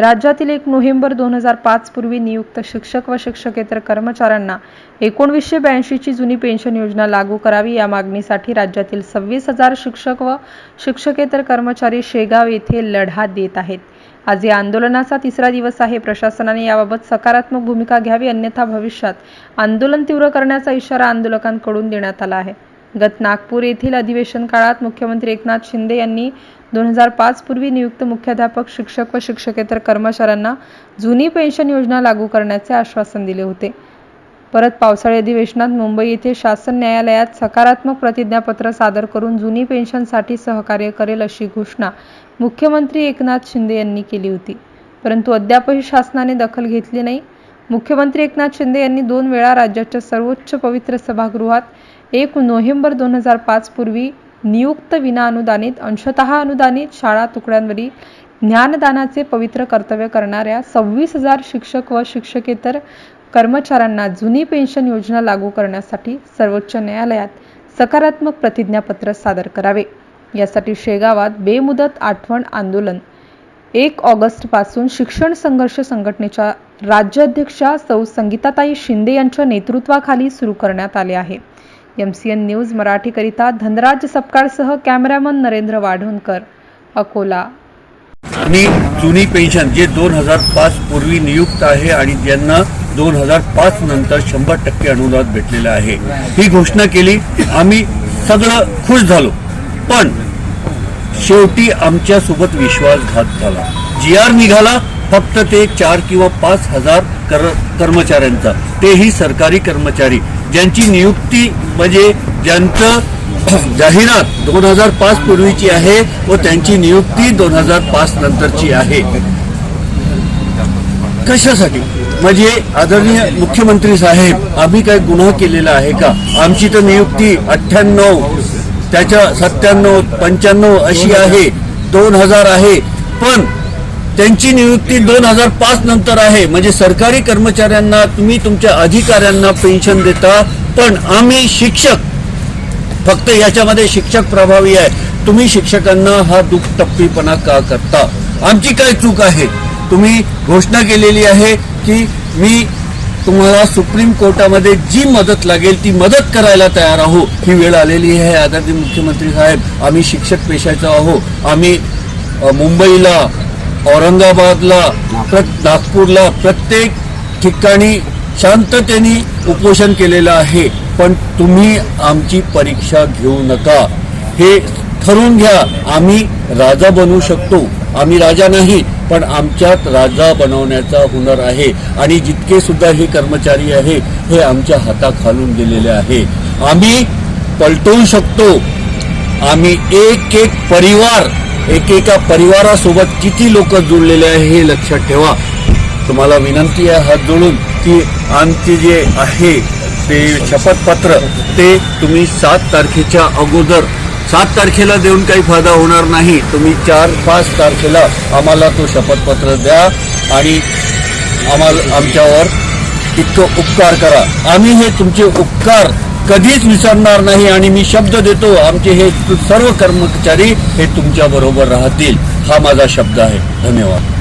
राज्यातील एक नोव्हेंबर दोन हजार पाच पूर्वी नियुक्त शिक्षक व शिक्षकेतर कर्मचाऱ्यांना एकोणवीसशे ब्याऐंशीची जुनी पेन्शन योजना लागू करावी या मागणीसाठी राज्यातील सव्वीस हजार शिक्षक व शिक्षकेतर कर्मचारी शेगाव येथे लढा देत आहेत. आज या आंदोलनाचा तिसरा दिवस आहे. प्रशासनाने याबाबत सकारात्मक भूमिका घ्यावी अन्यथा भविष्यात आंदोलन तीव्र करण्याचा इशारा आंदोलकांकडून देण्यात आला आहे. गत नागपूर येथील अधिवेशन काळात मुख्यमंत्री एकनाथ शिंदे यांनी दोन हजार पाच पूर्वी नियुक्त मुख्याध्यापक शिक्षक व शिक्षकेतर कर्मचाऱ्यांना जुनी पेन्शन योजना लागू करण्याचे आश्वासन दिले होते. परत पावसाळी अधिवेशनात मुंबई येथे शासन न्यायालयात सकारात्मक प्रतिज्ञापत्र सादर करून जुनी पेन्शनसाठी सहकार्य करेल अशी घोषणा मुख्यमंत्री एकनाथ शिंदे यांनी केली होती. परंतु अद्यापही शासनाने दखल घेतली नाही. मुख्यमंत्री एकनाथ शिंदे यांनी दोन वेळा राज्याच्या सर्वोच्च पवित्र सभागृहात एक नोव्हेंबर दोन हजार पाच पूर्वी नियुक्त विनाअनुदानित अंशतः अनुदानित शाळा तुकड्यांवरील ज्ञानदानाचे पवित्र कर्तव्य करणाऱ्या सव्वीस हजार शिक्षक व शिक्षकेतर कर्मचाऱ्यांना जुनी पेन्शन योजना लागू करण्यासाठी सर्वोच्च न्यायालयात सकारात्मक प्रतिज्ञापत्र सादर करावे. यासाठी शेगावात बेमुदत आठवण आंदोलन. एक ऑगस्टपासून शिक्षण संघर्ष संघटनेच्या राज्याध्यक्षा सौ संगीताताई शिंदे यांच्या नेतृत्वाखाली सुरू करण्यात आले आहे. एम सी एन न्यूज मराठीकरिता धनराज सपकाळसह कॅमेरामन नरेंद्र वाढवणकर अकोला. आणि जुनी पेन्शन जे दोन हजार पाच पूर्वी नियुक्त आहे आणि ज्यांना दोन हजार पाच नंतर शंभर टक्के अनुदान भेटलेलं आहे. ही घोषणा केली आम्ही सगळं खुश झालो. पण शेवटी आमच्यासोबत विश्वासघात झाला. जी आर निघाला फक्त ते चार किंवा पाच हजार कर कर्मचाऱ्यांचा. तेही सरकारी कर्मचारी. ज्यांची नियुक्ती म्हणजे ज्यांचं जाहिरात दोन हजार पाच पूर्वीची आहे व त्यांची नियुक्ती दोन हजार पाच नंतरची आहे. कशासाठी? म्हणजे आदरणीय मुख्यमंत्री साहेब आम्ही काय गुन्हा केलेला आहे का? आमची तर नियुक्ती अठ्ठ्याण्णव त्याच्या सत्त्याण्णव पंच्याण्णव अशी आहे. दोन हजार आहे. पण त्यांची नियुक्ती दोन हजार पाच नंतर आहे. म्हणजे सरकारी कर्मचाऱ्यांना तुम्ही तुमच्या अधिकाऱ्यांना पेन्शन देता पण आम्ही शिक्षक. फक्त याच्यामध्ये शिक्षक प्रभावी आहे. तुम्ही शिक्षकांना हा दुःखटप्पीपणा का करता? आमची काय चूक आहे? तुम्ही घोषणा केलेली आहे की मी तुम्हाला सुप्रीम कोर्टामध्ये जी मदत लागेल ती मदत करायला तयार आहो. ही वेळ आलेली आहे आदरणीय मुख्यमंत्री साहेब. आम्ही शिक्षक पेशाचा आहो. आम्ही मुंबईला औरंगाबादला प्र नागपूरला प्रत्येक ठिकाणी शांततेने उपोषण केलेलं आहे. पण तुम्ही आमची परीक्षा घेऊ नका. हे ठरवून घ्या. आम्ही राजा बनवू शकतो. आम्ही राजा नाही पण आमच्यात राजा बनवण्याचा हुनर आहे. आणि जितके सुद्धा हे कर्मचारी आहे हे आमच्या हाताखालून गेलेले आहे. आम्ही पलटवू शकतो. आम्ही एक एक परिवार एकेका परिवारासोबत किती लोक जुळलेले आहे हे लक्षात ठेवा. तुम्हाला विनंती आहे हात जोडून की आमचे जे आहे ते शपथपत्र ते तुम्ही सात तारखेच्या अगोदर सात तारखेला देऊन काही फायदा होणार नाही. तुम्ही चार पाच तारखेला आम्हाला तो शपथपत्र द्या आणि आम्हाला आमच्यावर इतकं उपकार करा. आम्ही हे तुमचे उपकार कधीच विसरणार नाही आणि मी शब्द देतो आमचे हे सर्व कर्मचारी हे तुमच्या बरोबर राहतील. हा माझा शब्द आहे. धन्यवाद.